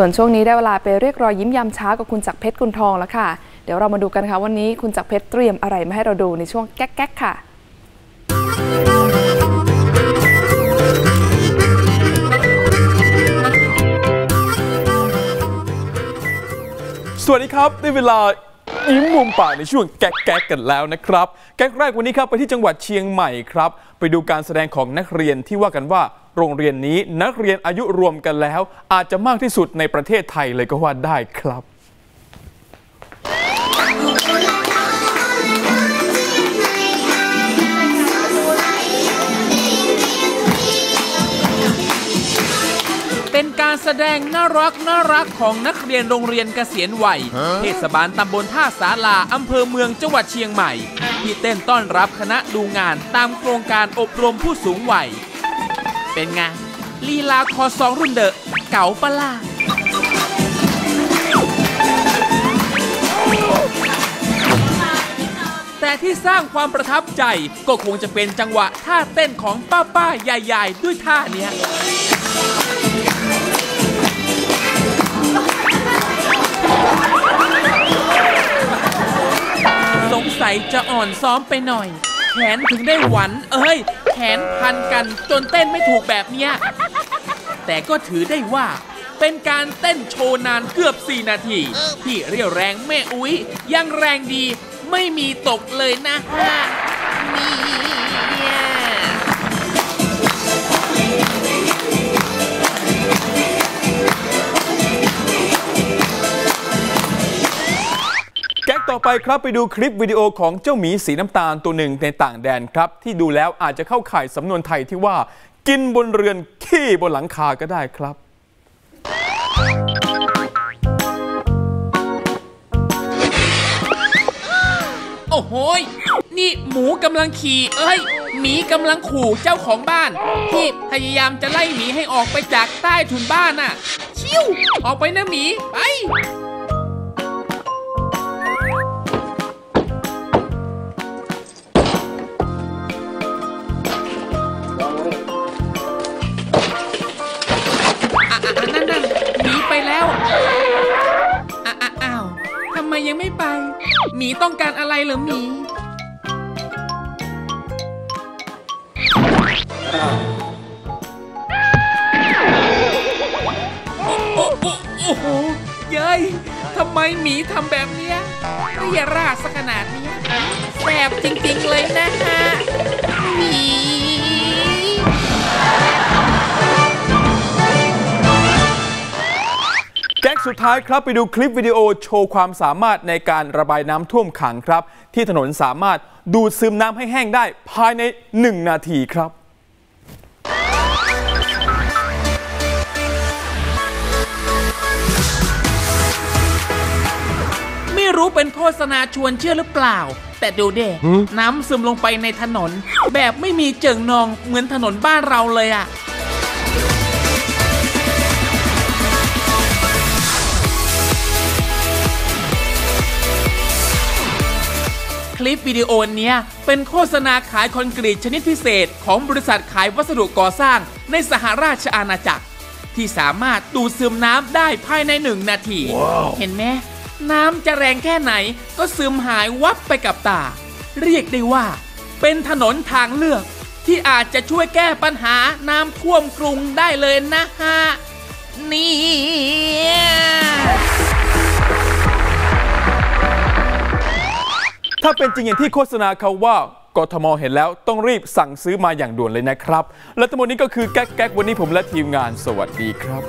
ส่วนช่วงนี้ได้เวลาไปเรียกรอยยิ้มยามเช้ากับคุณจักเพชรกุลทองแล้วค่ะ เดี๋ยวเรามาดูกันค่ะวันนี้คุณจักเพชรเตรียมอะไรมาให้เราดูในช่วงแก๊กๆค่ะสวัสดีครับ ได้เวลา ยิ้มมุมปากในช่วงแก๊กแก๊กกันแล้วนะครับ แก๊กแรกวันนี้ครับไปที่จังหวัดเชียงใหม่ครับ ไปดูการแสดงของนักเรียนที่ว่ากันว่า โรงเรียนนี้นักเรียนอายุรวมกันแล้ว อาจจะมากที่สุดในประเทศไทยเลยก็ว่าได้ครับ เป็นการแสดงน่ารักน่ารักของนักเรียนโรงเรียนเกษียณวัยเทศบาลตำบลท่าสาลาอำเภอเมืองจังหวัดเชียงใหม่ ที่เต้นต้อนรับคณะดูงานตามโครงการอบรมผู้สูงวัย เป็นไงลีลาคอซองรุ่นเดอะเก๋าปะล่ะแต่ที่สร้างความประทับใจก็คงจะเป็นจังหวะท่าเต้นของป้าป้าๆใหญ่ๆด้วยท่าเนี้ย จะอ่อนซ้อมไปหน่อย แขนถึงได้หวัน เอ้ย แขนพันกันจนเต้นไม่ถูกแบบเนี้ย แต่ก็ถือได้ว่า เป็นการเต้นโชว์นานเกือบ 4 นาที ที่เรียวแรงแม่อุ้ยยังแรงดี ไม่มีตกเลยนะฮะนี่ ต่อไปครับไปดูคลิปวิดีโอของเจ้าหมีสีน้ำตาลตัวหนึ่งในต่างแดนครับ ที่ดูแล้วอาจจะเข้าข่ายสำนวนไทยที่ว่า กินบนเรือนขี้บนหลังคาก็ได้ครับ โอ้โหยนี่หมูกำลังขี่เอ้ย หมีกำลังขู่เจ้าของบ้าน ที่พยายามจะไล่หมีให้ออกไปจากใต้ถุนบ้านน่ะ ชิวออกไปนะหมีไป ยังไม่ไป หมีต้องการอะไรเหรอหมี โอ้โอ้โอ้โหเย้ยทำไมหมีทำแบบเนี้ยเรียราสักขนาดนี้แสบจริงๆเลยนะฮะหมี แก๊กสุดท้ายครับไปดูคลิปวิดีโอโชว์ความสามารถในการระบายน้ำท่วมขังครับ ที่ถนนสามารถดูดซึมน้ำให้แห้งได้ภายใน 1 นาทีครับไม่รู้เป็นโฆษณาชวนเชื่อหรือเปล่า แต่ดูเด้น้ำซึมลงไปในถนน แบบไม่มีเจิ่งนองเหมือนถนนบ้านเราเลยอะ คลิปวิดีโอเนี้ยเป็นโฆษณาขายคอนกรีตชนิดพิเศษ ของบริษัทขายวัสดุก่อสร้างในสหราชอาณาจักร ที่สามารถดูดซึมน้ำได้ภายในหนึ่งนาทีเห็นไหมน้ำจะแรงแค่ไหนก็ซึมหายวับไปกับตา เรียกได้ว่า เป็นถนนทางเลือก ที่อาจจะช่วยแก้ปัญหาน้ำท่วมกรุงได้เลยนะฮะเนี่ ถ้าเป็นจริงอย่างที่โฆษณาเขาว่ากทมเห็นแล้วต้องรีบสั่งซื้อมาอย่างด่วนเลยนะครับ และทั้งหมดนี้ก็คือแก๊กแก๊กวันนี้ผมและทีมงานสวัสดีครับ